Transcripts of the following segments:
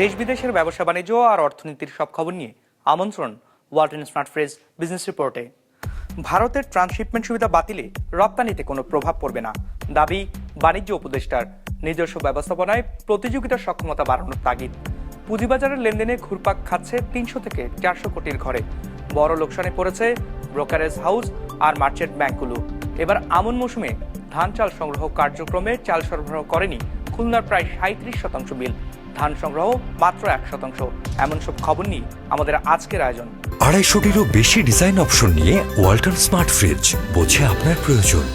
দেশ বিদেশের ব্যবসা বাণিজ্য আর অর্থনীতির সব খবর নিয়ে আমন্ত্রণ ওয়ালটন স্মার্ট ফ্রেজ বিজনেস রিপোর্টে ভারতের ট্রান্সশিপমেন্ট সুবিধা বাতিলে রপ্তানিতে কোনো প্রভাব পড়বে না, দাবি বাণিজ্য উপদেষ্টার। নিজস্ব ব্যবস্থাপনায় প্রতিযোগিতার সক্ষমতা বাড়ানোর তাগিদ। পুঁজিবাজারের লেনদেনে ঘুরপাক খাচ্ছে তিনশো থেকে চারশো কোটির ঘরে। বড় লোকসানে পড়েছে ব্রোকারেজ হাউস আর মার্চেন্ট ব্যাংকগুলো। এবার আমন মৌসুমে ধান চাল সংগ্রহ কার্যক্রমে চাল সরবরাহ করেনি খুলনার প্রায় সাঁত্রিশ শতাংশ বিল ধান সংগ্রহ মাত্র এক শতাংশ। এমন সব খবর নিয়ে আমাদের আজকের আয়োজন। আড়াইশোটিরও বেশি ডিজাইন অপশন নিয়ে ওয়াল্টন স্মার্ট ফ্রিজ বোঝে আপনার প্রয়োজন।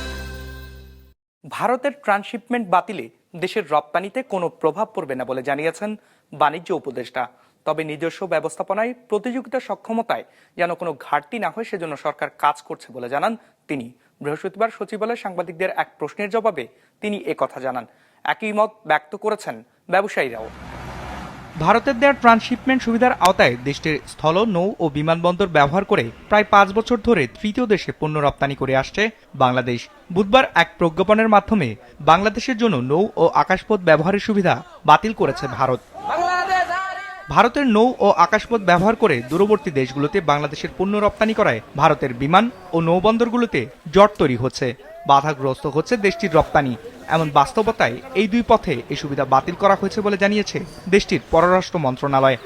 ভারতের ট্রান্সশিপমেন্ট বাতিলে দেশের রপ্তানিতে কোনো প্রভাব পড়বে না বলে জানিয়েছেন বাণিজ্য উপদেষ্টা। তবে নিজস্ব ব্যবস্থাপনায় প্রতিযোগিতা সক্ষমতায় যেন কোনো ঘাটতি না হয় সেজন্য সরকার কাজ করছে বলে জানান তিনি। বৃহস্পতিবার সচিবালয়ে সাংবাদিকদের এক প্রশ্নের জবাবে তিনি কথা জানান। একই মত ব্যক্ত করেছেন ব্যবসায়ীরাও। ভারতের দেওয়া ট্রান্সশিপমেন্ট সুবিধার আওতায় দেশটির স্থল, নৌ ও বিমানবন্দর ব্যবহার করে প্রায় পাঁচ বছর ধরে তৃতীয় দেশে পণ্য রপ্তানি করে আসছে বাংলাদেশ। বুধবার এক প্রজ্ঞাপনের মাধ্যমে বাংলাদেশের জন্য নৌ ও আকাশপথ ব্যবহারের সুবিধা বাতিল করেছে ভারত। ভারতের নৌ ও আকাশপথ ব্যবহার করে দূরবর্তী দেশগুলোতে বাংলাদেশের পণ্য রপ্তানি করায় ভারতের বিমান ও নৌবন্দরগুলোতে জট তৈরি হচ্ছে। বাধাগ্রস্ত হচ্ছে দেশটির রপ্তানি। এমন বাস্তবতায় এই দুই পথে এই সুবিধা বাতিল করা হয়েছে বলে জানিয়েছে দেশটির পররাষ্ট্র মন্ত্রণালয়।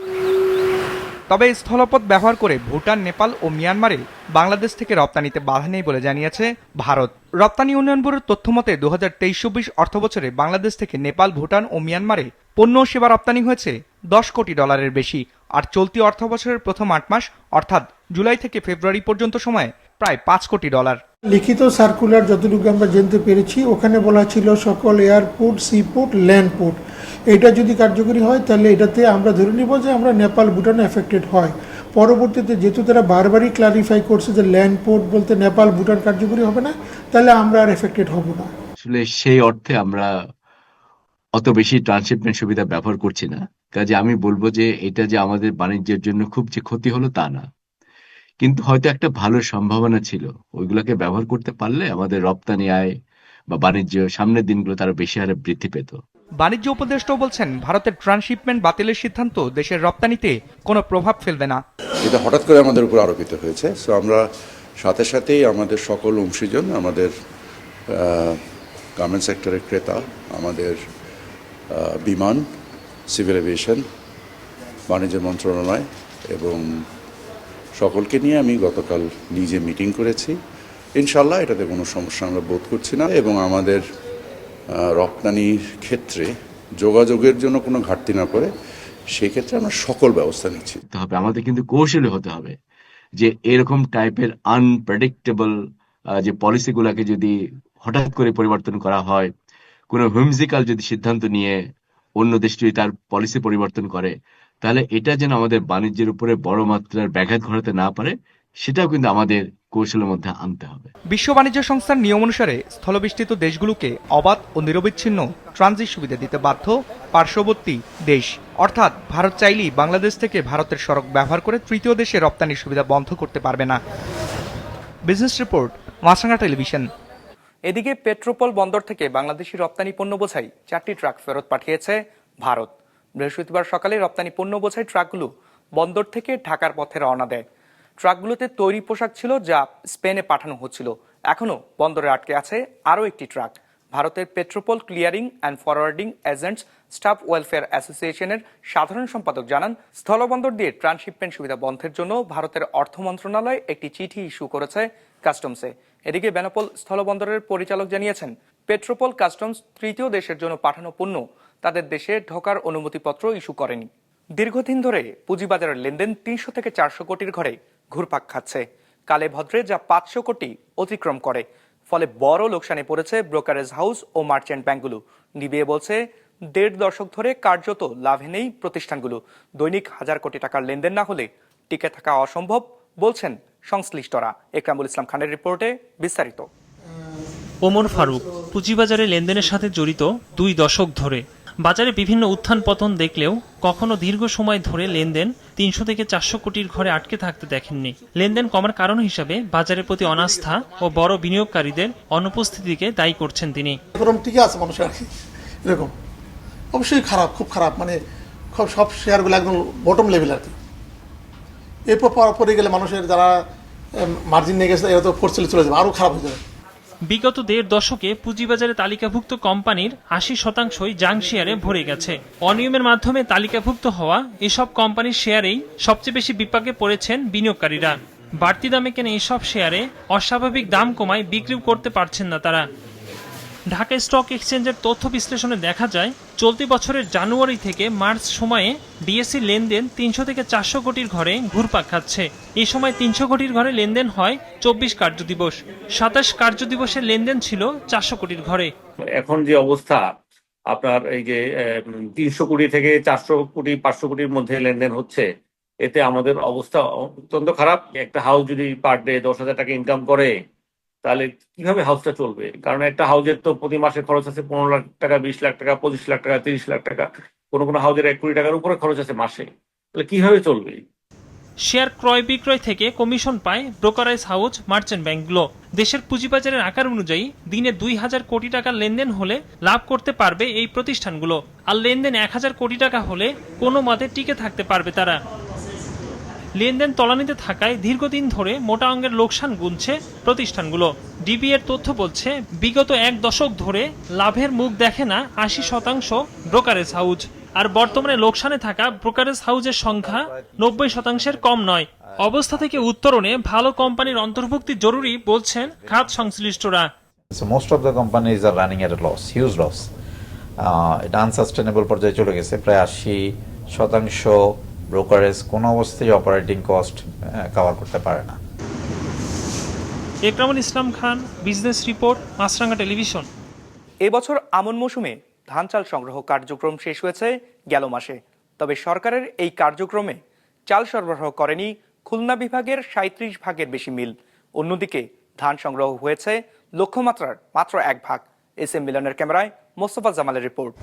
তবে স্থলপথ ব্যবহার করে ভুটান, নেপাল ও মিয়ানমারে বাংলাদেশ থেকে রপ্তানিতে বাধা নেই বলে জানিয়েছে ভারত। রপ্তানি উন্নয়ন ব্যুরোর তথ্য মতে দু হাজার তেইশ চব্বিশ অর্থবছরে বাংলাদেশ থেকে নেপাল, ভুটান ও মিয়ানমারে পণ্য সেবা রপ্তানি হয়েছে দশ কোটি ডলারের বেশি। আর চলতি অর্থবছরের প্রথম আট মাস, অর্থাৎ জুলাই থেকে ফেব্রুয়ারি পর্যন্ত সময়ে প্রায় পাঁচ কোটি ডলার। লিখিত সার্কুলার যতটুকু আমরা জানতে পেরেছি ওখানে বলা ছিল সকল এয়ারপোর্ট সিপোর্ট ল্যান্ড পোর্ট এটা যদি কার্যকরী হয় তাহলে এটাতে আমরা ধরে নিব যে আমরা নেপাল ভুটান এফেক্টেড হয়। পরবর্তীতে যেহেতু তারা বারবারই ক্লারিফাই করছে যে ল্যান্ড পোর্ট বলতে নেপাল ভুটান কার্যকরী হবে না তাহলে আমরা আর এফেক্টেড হব না। আসলে সেই অর্থে আমরা অত বেশি ট্রান্সশিপমেন্ট সুবিধা ব্যবহার করছি না। কাজে আমি বলব যে এটা যে আমাদের বাণিজ্যের জন্য খুব যে ক্ষতি হলো তা না। কিন্তু হয়তো একটা ভালো সম্ভাবনা ছিল। ওইগুলোকে ব্যবহার করতে পারলে আমাদের রপ্তানি আয় বা বাণিজ্য সামনের দিনগুলো তারা বেশি হারে বৃদ্ধি পেত। বাণিজ্য উপদেষ্টাও বলছেন ভারতের ট্রান্সশিপমেন্ট বাতিলের সিদ্ধান্ত দেশের রপ্তানিতে কোনো প্রভাব ফেলবে না। এটা হঠাৎ করে আমাদের উপর আরোপিত হয়েছে। সো আমরা সাথে সাথেই আমাদের সকল অংশীজন আমাদের গার্মেন্ট সেক্টরের ক্রেতা আমাদের বিমান সিভিল এভিয়েশন বাণিজ্য মন্ত্রণালয় এবং সকলকে নিয়ে আমি গতকাল নিজে মিটিং করেছি। ইনশাল্লাহ এটাতে কোনো সমস্যা আমরা বোধ করছি না এবং আমাদের রপ্তানির ক্ষেত্রে যোগাযোগের জন্য কোনো ঘাটতি না করে সেক্ষেত্রে আমরা সকল ব্যবস্থা নিচ্ছি। হবে, আমাদের কিন্তু কৌশলী হতে হবে যে এরকম টাইপের আনপ্রেডিক্টেবল যে পলিসিগুলোকে যদি হঠাৎ করে পরিবর্তন করা হয়, কোনো হুইমজিক্যাল যদি সিদ্ধান্ত নিয়ে অন্য দেশ যদি তার পলিসি পরিবর্তন করে তাহলে এটা যেন আমাদের বাণিজ্যের উপরে বড় মাত্রার ব্যাঘাত ঘটাতে না পারে সেটাও কিন্তু আমাদের কৌশলের মধ্যে আনতে হবে। বিশ্ব বাণিজ্য সংস্থার নিয়ম অনুসারে স্থলবেষ্টিত দেশগুলোকে অবাধ ও নিরবিচ্ছিন্ন ট্রানজিট সুবিধা দিতে বাধ্য পার্শ্ববর্তী দেশ। অর্থাৎ ভারত চাইলেই বাংলাদেশ থেকে ভারতের সড়ক ব্যবহার করে তৃতীয় দেশে রপ্তানির সুবিধা বন্ধ করতে পারবে না। Business report Maasranga television. এদিকে পেট্রোপল বন্দর থেকে বাংলাদেশি রপ্তানি পণ্য বোঝাই চারটি ট্রাক ফেরত পাঠিয়েছে ভারত। বৃহস্পতিবার সকালে রপ্তানি পণ্য বোঝাই ট্রাকগুলো বন্দর থেকে ঢাকার পথে রওনা দেয়। ট্রাকগুলোতে তৈরি পোশাক ছিল যা স্পেনে পাঠানো হচ্ছিল। এখনও বন্দরে আটকে আছে আরও একটি ট্রাক। ভারতের Petrapole clearing and forwarding agents staff welfare অ্যাসোসিয়েশনের সাধারণ সম্পাদক জানান, স্থলবন্দর দিয়ে ট্রান্সশিপমেন্ট সুবিধা বন্ধের জন্য ভারতের অর্থ মন্ত্রণালয় একটি চিঠি ইস্যু করেছে কাস্টমসে। এদিকে বেনাপোল স্থলবন্দরের পরিচালক জানিয়েছেন, পেট্রোপল কাস্টমস তৃতীয় দেশের জন্য পাঠানো পণ্য তাদের দেশে ঢোকার অনুমতিপত্র ইস্যু করেনি। দীর্ঘদিন ধরে পুঁজিবাজারের লেনদেন তিনশো থেকে চারশো কোটির ঘরে ঘুরপাক খাচ্ছে। কালে ভদ্রে যা পাঁচশো কোটি অতিক্রম করে। ফলে বড় লোকসানে পড়েছে ব্রোকারেজ হাউস ও মার্চেন্ট ব্যাংকগুলো। নিবিয়ে বলছে, দেড় দশক ধরে কার্যত লাভে নেই প্রতিষ্ঠানগুলো। দৈনিক হাজার কোটি টাকার লেনদেন না হলে টিকে থাকা অসম্ভব, বলছেন সংশ্লিষ্টরা। একরামুল ইসলাম খানের রিপোর্টে বিস্তারিত। ওমর ফারুক, পুঁজিবাজারে লেনদেনের সাথে জড়িত দুই দশক ধরে। বাজারে বিভিন্ন উত্থান পতন দেখলেও কখনো দীর্ঘ সময় ধরে লেনদেন তিনশো থেকে চারশো কোটির ঘরে আটকে থাকতে দেখেননি। লেনদেন কমার কারণ হিসাবে বাজারের প্রতি অনাস্থা ও বড় বিনিয়োগকারীদের অনুপস্থিতিকে দায়ী করছেন তিনি। টিকে আছে মানুষের আর কি এরকম। অবশ্যই খারাপ, খুব খারাপ। মানে খুব সব শেয়ারগুলো একদম বটম লেভেল আর কি। এরপর পর- পরে গেলে মানুষের যারা মার্জিন নিয়ে গেছে, এরা তো ফোর্সেলে চলে যাবে। আরও খারাপ হয়ে যাবে। বিগত দেড় দশকে পুঁজিবাজারে তালিকাভুক্ত কোম্পানির আশি শতাংশই জাং শেয়ারে ভরে গেছে। অনিয়মের মাধ্যমে তালিকাভুক্ত হওয়া এসব কোম্পানির শেয়ারেই সবচেয়ে বেশি বিপাকে পড়েছেন বিনিয়োগকারীরা। বাড়তি দামে কেনে এসব শেয়ারে অস্বাভাবিক দাম কমায় বিক্রিও করতে পারছেন না তারা। ঢাকা স্টক এক্সচেঞ্জের তথ্য বিশ্লেষণে দেখা যায়, চলতি বছরের জানুয়ারি থেকে মার্চ সময়ে ডিএসসি লেনদেন তিনশো থেকে চারশো কোটির ঘরে ঘুরপাক খাচ্ছে। এ সময় তিনশো কোটির ঘরে লেনদেন হয় চব্বিশ কার্যদিবস সাতাশ কার্যদিবসের লেনদেন ছিল চারশো কোটির ঘরে। এখন যে অবস্থা, আপনার এই যে তিনশো কোটি থেকে চারশো কোটি, পাঁচশো কোটির মধ্যে লেনদেন হচ্ছে, এতে আমাদের অবস্থা অত্যন্ত খারাপ। একটা হাউস যদি পার ডে দশ হাজার টাকা ইনকাম করে তাহলে কীভাবে হাউসটা চলবে? কারণ একটা হাউসের তো প্রতি মাসে খরচ আছে পনেরো লাখ টাকা, বিশ লাখ টাকা, পঁচিশ লাখ টাকা, তিরিশ লাখ টাকা। কোনো কোনো হাউসের এক কোটি টাকার উপরে খরচ আছে মাসে। তাহলে কীভাবে চলবে? শেয়ার ক্রয় বিক্রয় থেকে কমিশন পায় ব্রোকারেজ হাউস, মার্চেন্ট ব্যাংকগুলো। দেশের পুঁজিবাজারের আকার অনুযায়ী দিনে দুই হাজার কোটি টাকা লেনদেন হলে লাভ করতে পারবে এই প্রতিষ্ঠানগুলো। আর লেনদেন এক হাজার কোটি টাকা হলে কোনো মতে টিকে থাকতে পারবে তারা। লেনদেন তলানিতে থাকায় দীর্ঘদিন ধরে মোটা অঙ্কের লোকসান গুনছে প্রতিষ্ঠানগুলো। ডিবি এর তথ্য বলছে বিগত এক দশক ধরে লাভের মুখ দেখে না আশি শতাংশ ব্রোকারেজ হাউস আর বর্তমানে লোকসানে থাকা ব্রোকারেজ হাউজের সংখ্যা নব্বই শতাংশের কম নয়। অবস্থা থেকে উত্তরণে ভালো কোম্পানির অন্তর্ভুক্তি জরুরি বলছেন খাত সংশ্লিষ্টরা। The companies are running at a loss, huge loss. আহ, এটা আনসাস্টেনেবল পর্যায়ে চলে গেছে প্রায় আশি শতাংশ ব্রোকারেজ কোনো অবস্থায় অপারেটিং কস্ট কভার করতে পারে না। Ekramul Islam Khan business report Maasranga television. এবছর আমন মৌসুমে ধান চাল সংগ্রহ কার্যক্রম শেষ হয়েছে গেল মাসে। তবে সরকারের এই কার্যক্রমে চাল সরবরাহ করেনি খুলনা বিভাগের সাঁত্রিশ ভাগের বেশি মিল। অন্যদিকে ধান সংগ্রহ হয়েছে লক্ষ্যমাত্রার মাত্র এক ভাগ। এস এম মিলনের ক্যামেরায় মোস্তফা জামালের রিপোর্ট।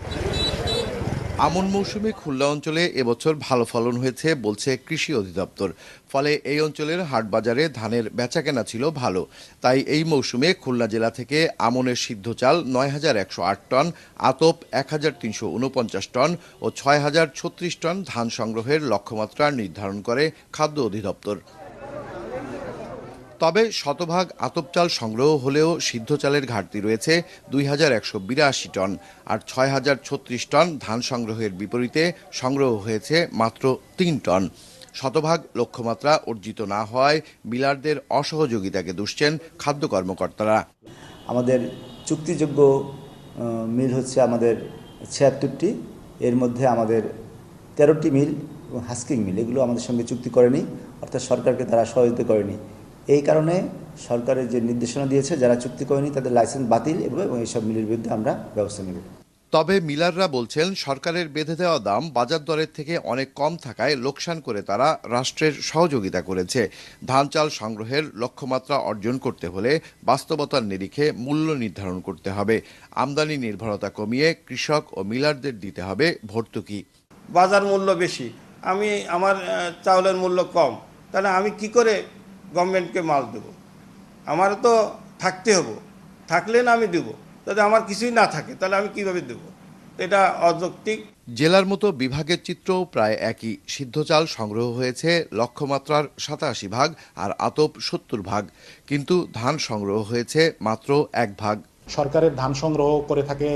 আমন মৌসুমে খুলনা অঞ্চলে এবছর ভালো ফলন হয়েছে বলছে কৃষি অধিদপ্তর। ফলে এই অঞ্চলের হাটবাজারে ধানের বেচাকেনা ছিল ভালো। তাই এই মৌসুমে খুলনা জেলা থেকে আমনের সিদ্ধ চাল নয় হাজার একশো আট টন, আতপ এক হাজার তিনশো উনপঞ্চাশ টন ও ছয় হাজার ছত্রিশ টন ধান সংগ্রহের লক্ষ্যমাত্রা নির্ধারণ করে খাদ্য অধিদপ্তর। তবে শতভাগ আতপ চাল সংগ্রহ হলেও সিদ্ধ চালের ঘাটতি রয়েছে দুই হাজার একশো বিরাশি টন আর ছয় হাজার ছত্রিশ টন ধান সংগ্রহের বিপরীতে সংগ্রহ হয়েছে মাত্র তিন টন। শতভাগ লক্ষ্যমাত্রা অর্জিত না হওয়ায় বিলারদের অসহযোগিতাকে দুষছেন খাদ্য কর্মকর্তারা। আমাদের চুক্তিযোগ্য মিল হচ্ছে আমাদের ছিয়াত্তরটি। এর মধ্যে আমাদের তেরোটি মিল এবং হাস্কিং মিল, এগুলো আমাদের সঙ্গে চুক্তি করেনি, অর্থাৎ সরকারকে তারা সহযোগিতা করেনি। এই কারণে সরকারের যে নির্দেশনা দিয়েছে যারা চুক্তি করেনি তাদের লাইসেন্স বাতিল এবং এইসব মিলের বিরুদ্ধে আমরা ব্যবস্থা নেব। তবে মিলাররা বলছেন সরকারের বেঁধে দেওয়া দাম বাজার দরের থেকে অনেক কম থাকায় লোকসান করে তারা রাষ্ট্রের সহযোগিতা করেছে। ধান চাল সংগ্রহের লক্ষ্যমাত্রা অর্জন করতে হলে বাস্তবতার নিরিখে মূল্য নির্ধারণ করতে হবে। আমদানি নির্ভরতা কমিয়ে কৃষক ও মিলারদের দিতে হবে ভর্তুকি। বাজার মূল্য বেশি আমি আমার চাউলের মূল্য কম তাহলে আমি কি করে গভর্নমেন্টকে মাল দেব। আমার তো থাকতে হব। থাকলে না আমি দেবো। যদি আমার কিছুই না থাকে তাহলে আমি কীভাবে দেবো? এটা অযৌক্তিক। জেলার মতো বিভাগের চিত্রও প্রায় একই। সিদ্ধ চাল সংগ্রহ হয়েছে লক্ষ্যমাত্রার সাতাশি ভাগ আর আতপ সত্তর ভাগ। কিন্তু ধান সংগ্রহ হয়েছে মাত্র এক ভাগ। সরকারের ধান সংগ্রহ করে থাকে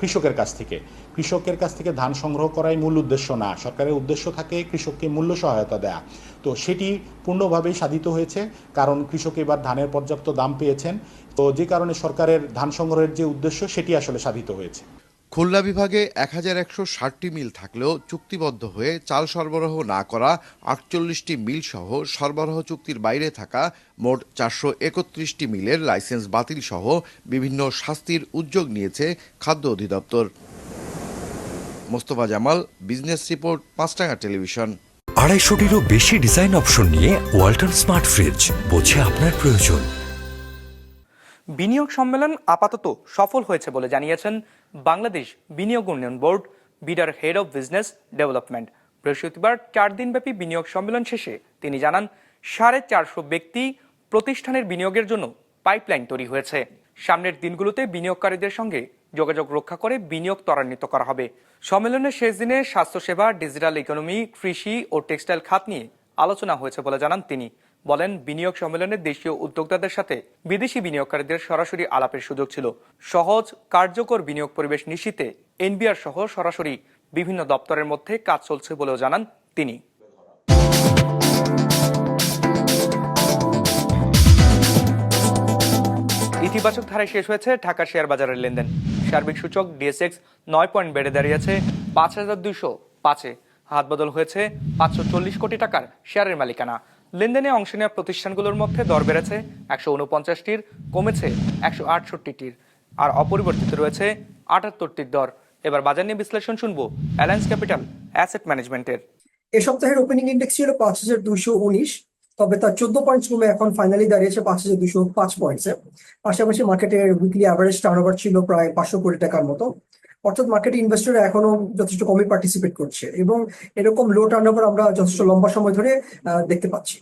কৃষকের কাছ থেকে। কৃষকের কাছ থেকে ধান সংগ্রহ করাই মূল উদ্দেশ্য না। সরকারের উদ্দেশ্য থাকে কৃষককে মূল্য সহায়তা দেয়া। তো সেটি পূর্ণভাবেই সাধিত হয়েছে, কারণ কৃষক এবার ধানের পর্যাপ্ত দাম পেয়েছেন। তো যে কারণে সরকারের ধান সংগ্রহের যে উদ্দেশ্য, সেটি আসলে সাধিত হয়েছে। খুলনা বিভাগে এক হাজার একশো ষাটটি মিল থাকলেও চুক্তিবদ্ধ হয়ে চাল সরবরাহ না করা আটচল্লিশটি মিল সহ সরবরাহ চুক্তির বাইরে থাকা মোট চারশো একত্রিশটি মিলের লাইসেন্স বাতিল সহ বিভিন্ন শাস্তির উদ্যোগ নিয়েছে খাদ্য অধিদপ্তর। মোস্তফা জামাল, বিজনেস রিপোর্ট, পাঁচটাঙ্গা টেলিভিশন। আড়াইশোটিরও বেশি ডিজাইন অপশন নিয়ে ওয়াল্টন স্মার্ট ফ্রিজ বোঝে আপনার প্রয়োজন। বিনিয়োগ সম্মেলন আপাতত সফল হয়েছে বলে জানিয়েছেন বাংলাদেশ বিনিয়োগ উন্নয়ন বোর্ড, বিডার হেড অব বিজনেস ডেভেলপমেন্ট। বৃহস্পতিবার চার দিনব্যাপী বিনিয়োগ সম্মেলন শেষে তিনি জানান, সাড়ে চারশো ব্যক্তি প্রতিষ্ঠানের বিনিয়োগের জন্য পাইপলাইন তৈরি হয়েছে। সামনের দিনগুলোতে বিনিয়োগকারীদের সঙ্গে যোগাযোগ রক্ষা করে বিনিয়োগ ত্বরান্বিত করা হবে। সম্মেলনের শেষ দিনে স্বাস্থ্যসেবা, ডিজিটাল ইকোনমি, কৃষি ও টেক্সটাইল খাত নিয়ে আলোচনা হয়েছে বলে জানান তিনি। বলেন, বিনিয়োগ সম্মেলনে দেশীয় উদ্যোক্তাদের সাথে বিদেশি বিনিয়োগকারীদের সরাসরি আলাপের সুযোগ ছিল। সহজ, কার্যকর বিনিয়োগ পরিবেশ নিশ্চিতে এনবিআর সহ সরাসরি বিভিন্ন দপ্তরের মধ্যে কাজ চলছে বলেও জানান তিনি। ইতিবাচক ধারায় শেষ হয়েছে ঢাকার শেয়ার বাজারের লেনদেন। সার্বিক সূচক ডিএসএক্স নয় পয়েন্ট বেড়ে দাঁড়িয়েছে পাঁচ হাজার দুইশো পাঁচে। হাত বদল হয়েছে পাঁচশো চল্লিশ কোটি টাকার শেয়ারের মালিকানা। লেনদেনে অংশ নেওয়া প্রতিষ্ঠানগুলোর মধ্যে দর বেড়েছে একশো উনপঞ্চাশটির কমেছে একশো আটষট্টিটির। আর অপরিবর্তিত রয়েছে আটাত্তরটির দর। এবার বাজার নিয়ে বিশ্লেষণ শুনব অ্যালায়েন্স ক্যাপিটাল অ্যাসেট ম্যানেজমেন্টের। এ সপ্তাহের ওপেনিং ইন্ডেক্স ছিল পাঁচ হাজার দুইশো উনিশ তবে তার চোদ্দ পয়েন্টস কমে এখন ফাইনালি দাঁড়িয়েছে পাঁচ হাজার দুশো পাঁচ পয়েন্টসে পাশাপাশি মার্কেটের উইকলি অ্যাভারেজ টার্নওভার ছিল প্রায় পাঁচশো কোটি টাকার মতো। অর্থাৎ মার্কেটে ইনভেস্টররা এখনও যথেষ্ট কমই পার্টিসিপেট করছে এবং এরকম লো টার্নওভার আমরা যথেষ্ট লম্বা সময় ধরে দেখতে পাচ্ছি।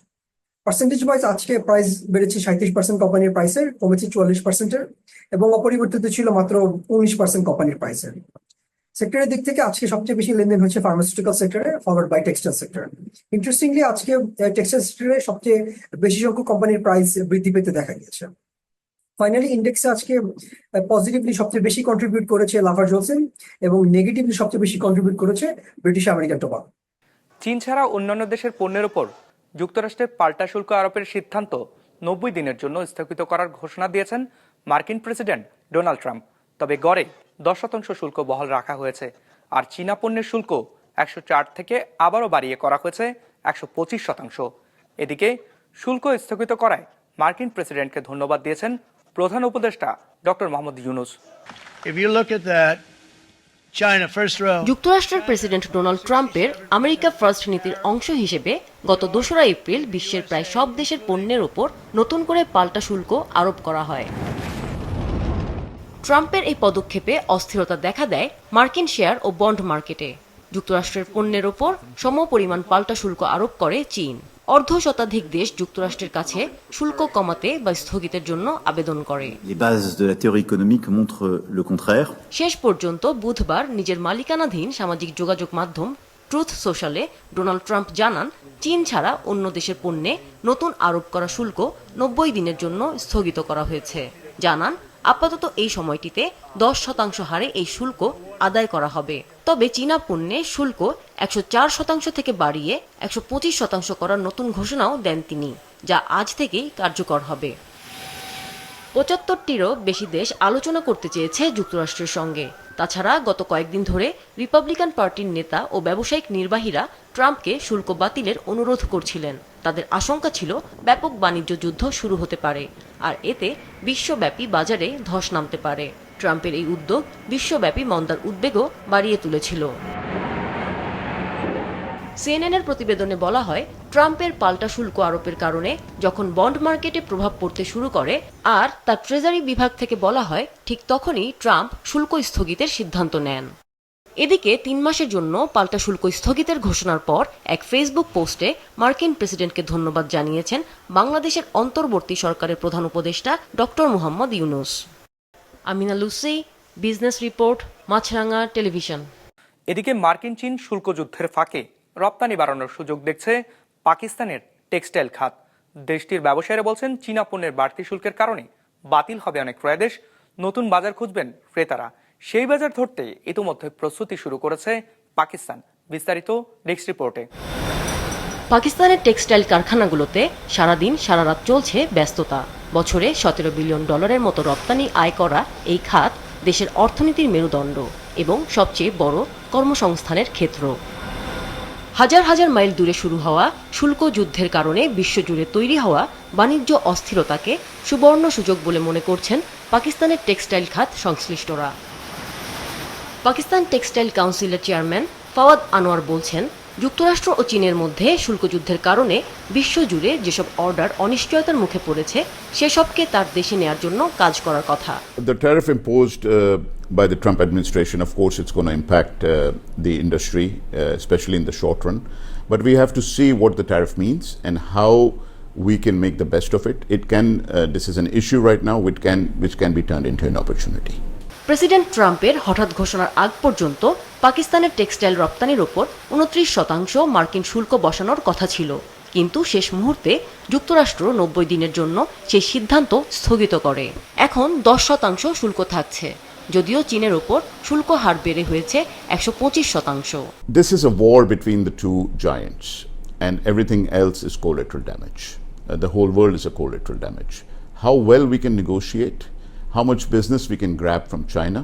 পার্সেন্টেজ ওয়াইজ আজকে প্রাইস বেড়েছে সাঁত্রিশ পার্সেন্ট কোম্পানির প্রাইসের কমেছে চুয়াল্লিশ পার্সেন্টের এবং অপরিবর্তিত ছিল মাত্র উনিশ পার্সেন্ট কোম্পানির প্রাইসের সেক্টরের দিক থেকে আজকে সবচেয়ে বেশি লেনদেন হচ্ছে ফার্মাসিউটিক্যাল সেক্টরে followed by textile sector interestingly আজকে টেক্সটাইল সেক্টরে সবচেয়ে বেশি সংখ্যক কোম্পানির প্রাইস বৃদ্ধি পেতে দেখা গিয়েছে। ফাইনালি ইন্ডেক্সে আজকে পজিটিভলি সবচেয়ে বেশি কন্ট্রিবিউট করেছে লাভার জোলসেন এবং নেগেটিভলি সবচেয়ে বেশি কন্ট্রিবিউট করেছে ব্রিটিশ আমেরিকান টোবাক চীন ছাড়া অন্যান্য দেশের পণ্যের ওপর যুক্তরাষ্ট্রের পাল্টা শুল্ক আরোপের সিদ্ধান্ত নব্বই দিনের জন্য স্থগিত করার ঘোষণা দিয়েছেন মার্কিন প্রেসিডেন্ট ডোনাল্ড ট্রাম্প। তবে গড়ে দশ শতাংশ শুল্ক বহাল রাখা হয়েছে। আর চীনা পণ্যের শুল্ক একশো চার থেকে আবারও বাড়িয়ে করা হয়েছে একশো পঁচিশ শতাংশ। এদিকে শুল্ক স্থগিত করায় মার্কিন প্রেসিডেন্টকে ধন্যবাদ দিয়েছেন প্রধান উপদেষ্টা ডক্টর মোহাম্মদ ইউনুস. যুক্তরাষ্ট্রের প্রেসিডেন্ট ডোনাল্ড ট্রাম্পের আমেরিকা ফার্স্ট নীতির অংশ হিসেবে গত দোসরা এপ্রিল বিশ্বের প্রায় সব দেশের পণ্যের ওপর নতুন করে পাল্টা শুল্ক আরোপ করা হয়। ট্রাম্পের এই পদক্ষেপে অস্থিরতা দেখা দেয় মার্কিন শেয়ার ও বন্ড মার্কেটে। যুক্তরাষ্ট্রের পণ্যের ওপর সমপরিমাণ পাল্টা শুল্ক আরোপ করে চীন। অর্ধ শতাধিক দেশ যুক্তরাষ্ট্রের কাছে শুল্ক কমাতে বা স্থগিতের জন্য আবেদন করে. শেষ পর্যন্ত বুধবার নিজের মালিকানাধীন সামাজিক যোগাযোগ মাধ্যম ট্রুথ সোশ্যালে ডোনাল্ড ট্রাম্প জানান চীন ছাড়া অন্য দেশের পণ্যে নতুন আরোপ করা শুল্ক নব্বই দিনের জন্য স্থগিত করা হয়েছে। জানান আপাতত এই সময়টিতে দশ শতাংশ হারে এই শুল্ক আদায় করা হবে। তবে চীনা পণ্যে শুল্ক একশো চার শতাংশ থেকে বাড়িয়ে একশো পঁচিশ শতাংশ করার নতুন ঘোষণাও দেন তিনি, যা আজ থেকেই কার্যকর হবে। পঁচাত্তরটিরও বেশি দেশ আলোচনা করতে চেয়েছে যুক্তরাষ্ট্রের সঙ্গে। তাছাড়া গত কয়েকদিন ধরে রিপাবলিকান পার্টির নেতা ও ব্যবসায়িক নির্বাহীরা ট্রাম্পকে শুল্ক বাতিলের অনুরোধ করছিলেন। তাদের আশঙ্কা ছিল ব্যাপক বাণিজ্য যুদ্ধ শুরু হতে পারে, আর এতে বিশ্বব্যাপী বাজারে ধস নামতে পারে। ট্রাম্পের এই উদ্যোগ বিশ্বব্যাপী মন্দার উদ্বেগও বাড়িয়ে তুলেছিল। সিএনএনের প্রতিবেদনে বলা হয়, ট্রাম্পের পাল্টা শুল্ক আরোপের কারণে যখন বন্ড মার্কেটে প্রভাব পড়তে শুরু করে, আর তার ট্রেজারি বিভাগ থেকে বলা হয়, ঠিক তখনই ট্রাম্প শুল্ক স্থগিতের সিদ্ধান্ত নেন। এদিকে তিন মাসের জন্য পাল্টা শুল্ক স্থগিতের ঘোষণার পর এক ফেসবুক পোস্টে মার্কিন প্রেসিডেন্টকে ধন্যবাদ জানিয়েছেন বাংলাদেশের অন্তর্বর্তী সরকারের প্রধান উপদেষ্টা doctor Mohammad Yunus. Amina Lucy, business report Maasranga television. এদিকে মার্কিন চীন শুল্ক যুদ্ধের ফাঁকে রপ্তানি বাড়ানোর সুযোগ দেখছে পাকিস্তানের টেক্সটাইল খাত। দেশটির ব্যবসায়ীরা বলছেন, চীনা পণ্যের বাড়তি শুল্কের কারণে বাতিল হবে অনেক ক্রয় দেশ নতুন বাজার খুঁজবেন ক্রেতারা। সেই বাজার ধরতে ইতিমধ্যে প্রস্তুতি শুরু করেছে পাকিস্তান। বিস্তারিত নেক্সট রিপোর্টে পাকিস্তানের টেক্সটাইল কারখানাগুলোতে সারাদিন সারা রাত চলছে ব্যস্ততা। বছরে সতেরো বিলিয়ন ডলারের মতো রপ্তানি আয় করা এই খাত দেশের অর্থনীতির মেরুদণ্ড এবং সবচেয়ে বড় কর্মসংস্থানের ক্ষেত্র। হাজার হাজার মাইল দূরে শুরু হওয়া শুল্ক যুদ্ধের কারণে বিশ্বজুড়ে তৈরি হওয়া বাণিজ্য অস্থিরতাকে সুবর্ণ সুযোগ বলে মনে করছেন পাকিস্তানের টেক্সটাইল খাত সংশ্লিষ্টরা। পাকিস্তান টেক্সটাইল কাউন্সিলের চেয়ারম্যান ফাওয়াদ আনোয়ার বলছেন যুক্তরাষ্ট্র ও চীনের মধ্যে শুল্কযুদ্ধের কারণে বিশ্বজুড়ে যেসব অর্ডার অনিশ্চয়তার মুখে পড়েছে সেসবকে তার দেশে নেয়ার জন্য কাজ করার কথা uh, by the Trump administration, of course, it's going to impact uh, the industry, uh, especially in the short run. But we have to see what the tariff means and how we can make the best of it. It can. Uh, this is an issue right now, which can which can be turned into an opportunity. President ট্রাম্পের হঠাৎ ঘোষণার আগ পর্যন্ত পাকিস্তানের textile রপ্তানির ওপর উনত্রিশ শতাংশ মার্কিন শুল্ক বসানোর কথা ছিল কিন্তু শেষ মুহূর্তে যুক্তরাষ্ট্র নব্বই দিনের জন্য সেই সিদ্ধান্ত স্থগিত করে এখন দশ শতাংশ শুল্ক থাকছে যদিও চীনের ওপর শুল্ক হার বেড়ে হয়েছে একশো পঁচিশ শতাংশ this a war between the two giants, and everything else is collateral damage. Uh, the whole world is a collateral damage. How well we can negotiate, how much business we can grab from China,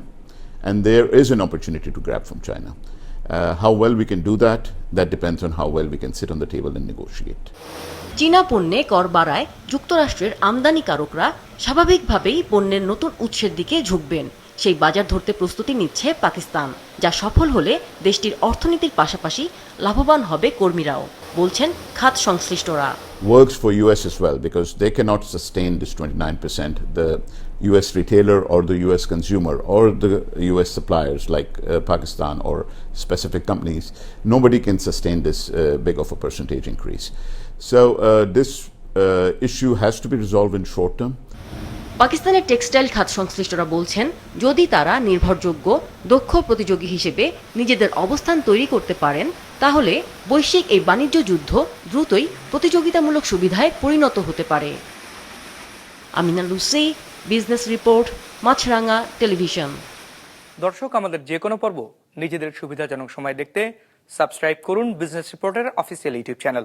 and there is an opportunity to grab from China. Uh, how well we can do that, that depends on how well we can sit on the table and negotiate. চীনা পণ্যে কর বাড়ায় যুক্তরাষ্ট্রের আমদানিকারকরা স্বাভাবিকভাবেই পণ্যের নতুন উৎসের দিকে ঝুঁকবেন সেই বাজার ধরতে প্রস্তুতি নিচ্ছে পাকিস্তান যা সফল হলে দেশটির অর্থনীতির পাশাপাশি লাভবান হবে কর্মীরাও বলছেন খাত সংশ্লিষ্টরা works for US as well because they cannot sustain this 29%. The US retailer or the US consumer or the US suppliers like uh, Pakistan or specific companies, nobody can sustain this uh, big of a percentage increase. So uh, this uh, issue has to be resolved in short term. পাকিস্তানের textile খাত সংশ্লিষ্টরা বলছেন, যদি তারা নির্ভরযোগ্য, দক্ষ প্রতিযোগী হিসেবে নিজেদের অবস্থান তৈরি করতে পারেন, তাহলে বৈশ্বিক এই বাণিজ্য যুদ্ধ দ্রুতই প্রতিযোগিতামূলক সুবিধায় পরিণত হতে পারে। Amina Lucy business report, Maasranga television. দর্শক, আমাদের যে কোনো পর্ব নিজেদের সুবিধাজনক সময় দেখতে সাবস্ক্রাইব করুন বিজনেস রিপোর্টের অফিসিয়াল ইউটিউব চ্যানেল।